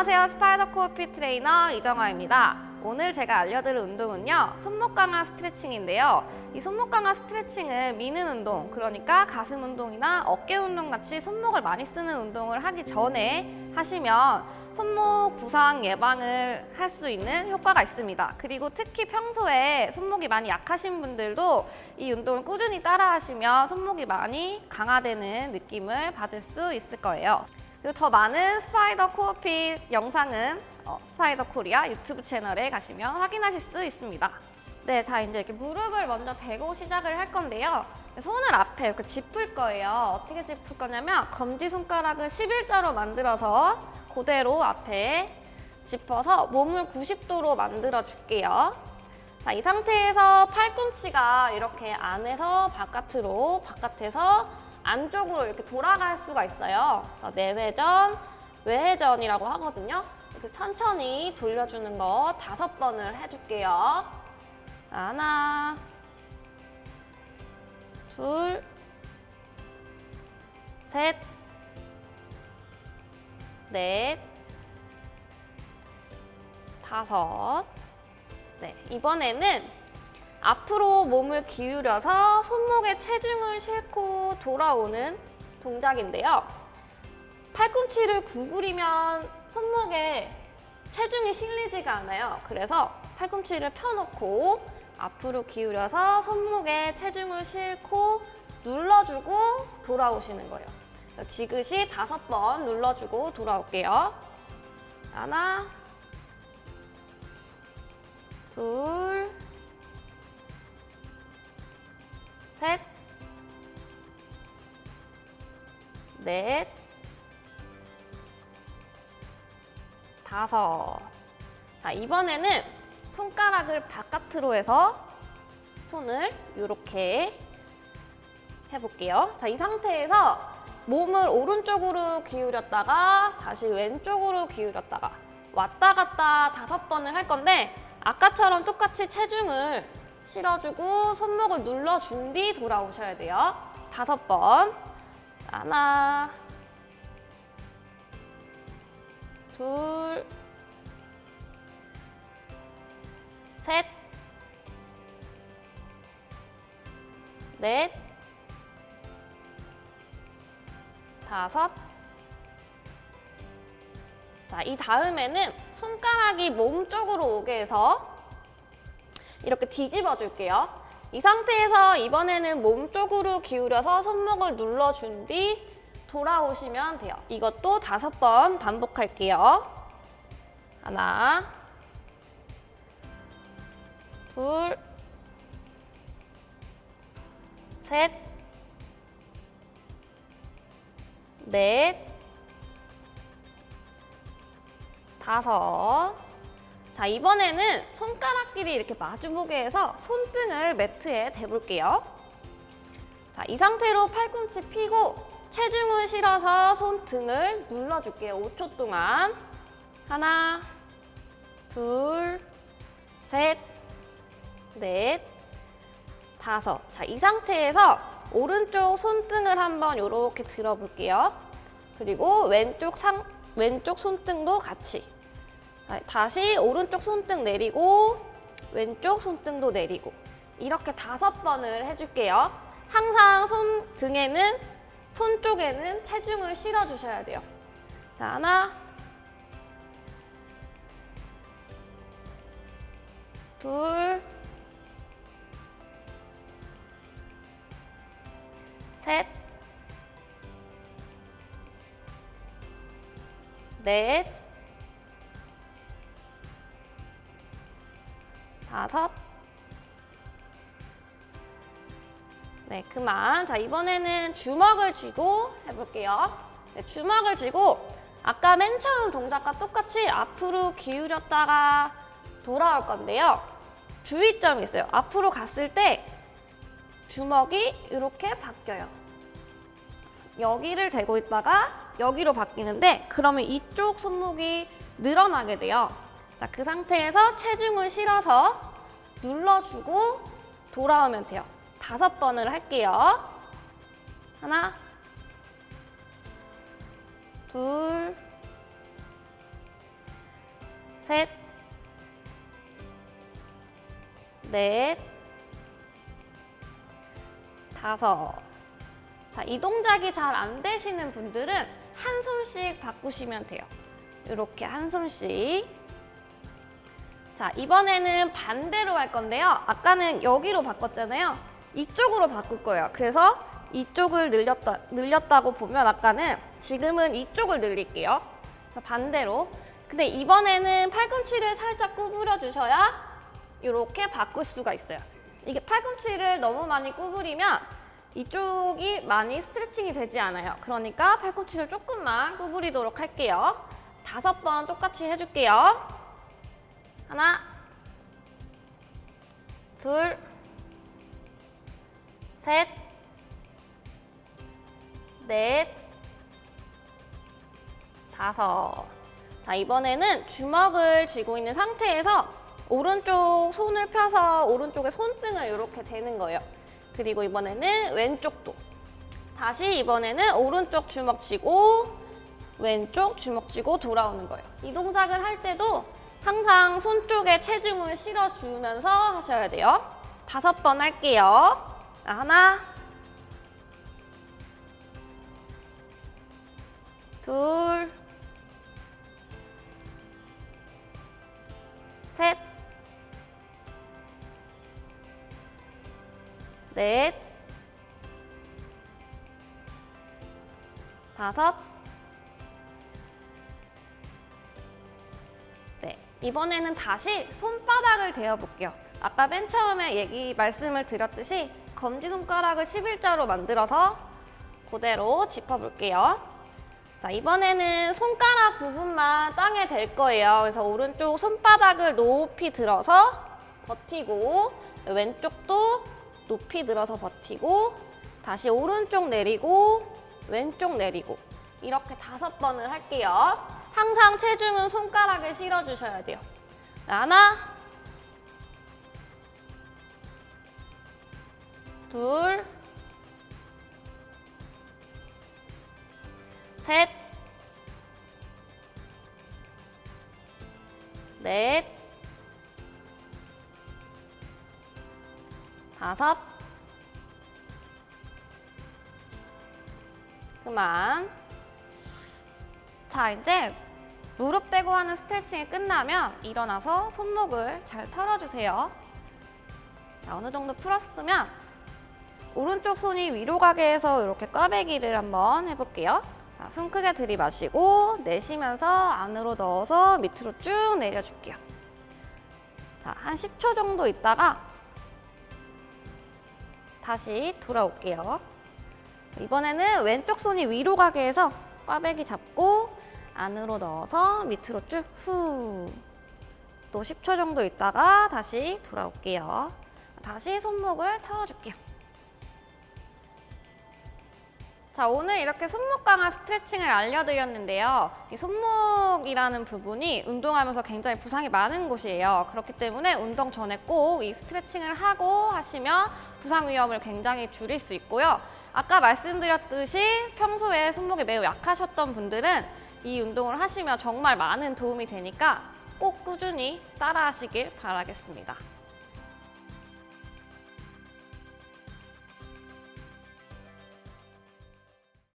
안녕하세요. 스파이더 코어피 트레이너 이정아입니다. 오늘 제가 알려드릴 운동은요. 손목 강화 스트레칭인데요. 이 손목 강화 스트레칭은 미는 운동, 그러니까 가슴 운동이나 어깨 운동 같이 손목을 많이 쓰는 운동을 하기 전에 하시면 손목 부상 예방을 할 수 있는 효과가 있습니다. 그리고 특히 평소에 손목이 많이 약하신 분들도 이 운동을 꾸준히 따라 하시면 손목이 많이 강화되는 느낌을 받을 수 있을 거예요. 그리고 더 많은 스파이더 코어핏 영상은 어, 스파이더 코리아 유튜브 채널에 가시면 확인하실 수 있습니다. 네, 자 이제 이렇게 무릎을 먼저 대고 시작을 할 건데요. 손을 앞에 이렇게 짚을 거예요. 어떻게 짚을 거냐면 검지 손가락을 11자로 만들어서 그대로 앞에 짚어서 몸을 90도로 만들어 줄게요. 자, 이 상태에서 팔꿈치가 이렇게 안에서 바깥으로, 바깥에서 안쪽으로 이렇게 돌아갈 수가 있어요. 그래서 내회전, 외회전이라고 하거든요. 이렇게 천천히 돌려주는 거 다섯 번을 해줄게요. 하나, 둘, 셋, 넷, 다섯. 네, 이번에는 앞으로 몸을 기울여서 손목에 체중을 싣고 돌아오는 동작인데요. 팔꿈치를 구부리면 손목에 체중이 실리지가 않아요. 그래서 팔꿈치를 펴놓고 앞으로 기울여서 손목에 체중을 싣고 눌러주고 돌아오시는 거예요. 지그시 다섯 번 눌러주고 돌아올게요. 하나, 둘, 넷, 다섯. 자, 이번에는 손가락을 바깥으로 해서 손을 이렇게 해볼게요. 자, 이 상태에서 몸을 오른쪽으로 기울였다가 다시 왼쪽으로 기울였다가 왔다 갔다 다섯 번을 할 건데 아까처럼 똑같이 체중을 실어주고 손목을 눌러준 뒤 돌아오셔야 돼요. 다섯 번. 하나, 둘, 셋, 넷, 다섯. 자, 이 다음에는 손가락이 몸 쪽으로 오게 해서 이렇게 뒤집어 줄게요. 이 상태에서 이번에는 몸 쪽으로 기울여서 손목을 눌러준 뒤 돌아오시면 돼요. 이것도 다섯 번 반복할게요. 하나, 둘, 셋, 넷, 다섯. 자, 이번에는 손가락끼리 이렇게 마주보게 해서 손등을 매트에 대볼게요. 자, 이 상태로 팔꿈치 펴고 체중을 실어서 손등을 눌러줄게요. 5초 동안. 하나, 둘, 셋, 넷, 다섯. 자, 이 상태에서 오른쪽 손등을 한번 이렇게 들어볼게요. 그리고 왼쪽 상, 왼쪽 손등도 같이. 자, 다시 오른쪽 손등 내리고 왼쪽 손등도 내리고 이렇게 다섯 번을 해줄게요. 항상 손 등에는 손 쪽에는 체중을 실어 주셔야 돼요. 자, 하나, 둘, 셋, 넷, 다섯. 네, 그만. 자, 이번에는 주먹을 쥐고 해볼게요. 네, 주먹을 쥐고 아까 맨 처음 동작과 똑같이 앞으로 기울였다가 돌아올 건데요. 주의점이 있어요. 앞으로 갔을 때 주먹이 이렇게 바뀌어요. 여기를 대고 있다가 여기로 바뀌는데 그러면 이쪽 손목이 늘어나게 돼요. 자, 그 상태에서 체중을 실어서 눌러주고 돌아오면 돼요. 다섯 번을 할게요. 하나, 둘, 셋, 넷, 다섯. 자, 이 동작이 잘 안 되시는 분들은 한 손씩 바꾸시면 돼요. 이렇게 한 손씩. 자, 이번에는 반대로 할 건데요. 아까는 여기로 바꿨잖아요. 이쪽으로 바꿀 거예요. 그래서 이쪽을 늘렸다, 늘렸다고 보면 아까는 지금은 이쪽을 늘릴게요. 자, 반대로. 근데 이번에는 팔꿈치를 살짝 구부려 주셔야 이렇게 바꿀 수가 있어요. 이게 팔꿈치를 너무 많이 구부리면 이쪽이 많이 스트레칭이 되지 않아요. 그러니까 팔꿈치를 조금만 구부리도록 할게요. 다섯 번 똑같이 해줄게요. 하나, 둘, 셋, 넷, 다섯. 자, 이번에는 주먹을 쥐고 있는 상태에서 오른쪽 손을 펴서 오른쪽에 손등을 이렇게 대는 거예요. 그리고 이번에는 왼쪽도. 다시 이번에는 오른쪽 주먹 쥐고 왼쪽 주먹 쥐고 돌아오는 거예요. 이 동작을 할 때도 항상 손 쪽에 체중을 실어주면서 하셔야 돼요. 다섯 번 할게요. 자, 하나, 둘, 셋, 넷, 다섯, 이번에는 다시 손바닥을 대어 볼게요. 아까 맨 처음에 얘기 말씀을 드렸듯이 검지손가락을 11자로 만들어서 그대로 짚어볼게요. 자, 이번에는 손가락 부분만 땅에 댈 거예요. 그래서 오른쪽 손바닥을 높이 들어서 버티고 왼쪽도 높이 들어서 버티고 다시 오른쪽 내리고 왼쪽 내리고 이렇게 다섯 번을 할게요. 항상 체중은 손가락에 실어주셔야 돼요. 자, 하나, 둘, 셋, 넷, 다섯, 그만. 자, 이제 무릎 대고 하는 스트레칭이 끝나면 일어나서 손목을 잘 털어주세요. 자, 어느 정도 풀었으면 오른쪽 손이 위로 가게 해서 이렇게 꽈배기를 한번 해볼게요. 자, 숨 크게 들이마시고 내쉬면서 안으로 넣어서 밑으로 쭉 내려줄게요. 자, 한 10초 정도 있다가 다시 돌아올게요. 이번에는 왼쪽 손이 위로 가게 해서 꽈배기 잡고 안으로 넣어서 밑으로 쭉 후. 또 10초 정도 있다가 다시 돌아올게요. 다시 손목을 털어줄게요. 자, 오늘 이렇게 손목 강화 스트레칭을 알려드렸는데요. 이 손목이라는 부분이 운동하면서 굉장히 부상이 많은 곳이에요. 그렇기 때문에 운동 전에 꼭 이 스트레칭을 하고 하시면 부상 위험을 굉장히 줄일 수 있고요. 아까 말씀드렸듯이 평소에 손목이 매우 약하셨던 분들은 이 운동을 하시면 정말 많은 도움이 되니까 꼭 꾸준히 따라 하시길 바라겠습니다.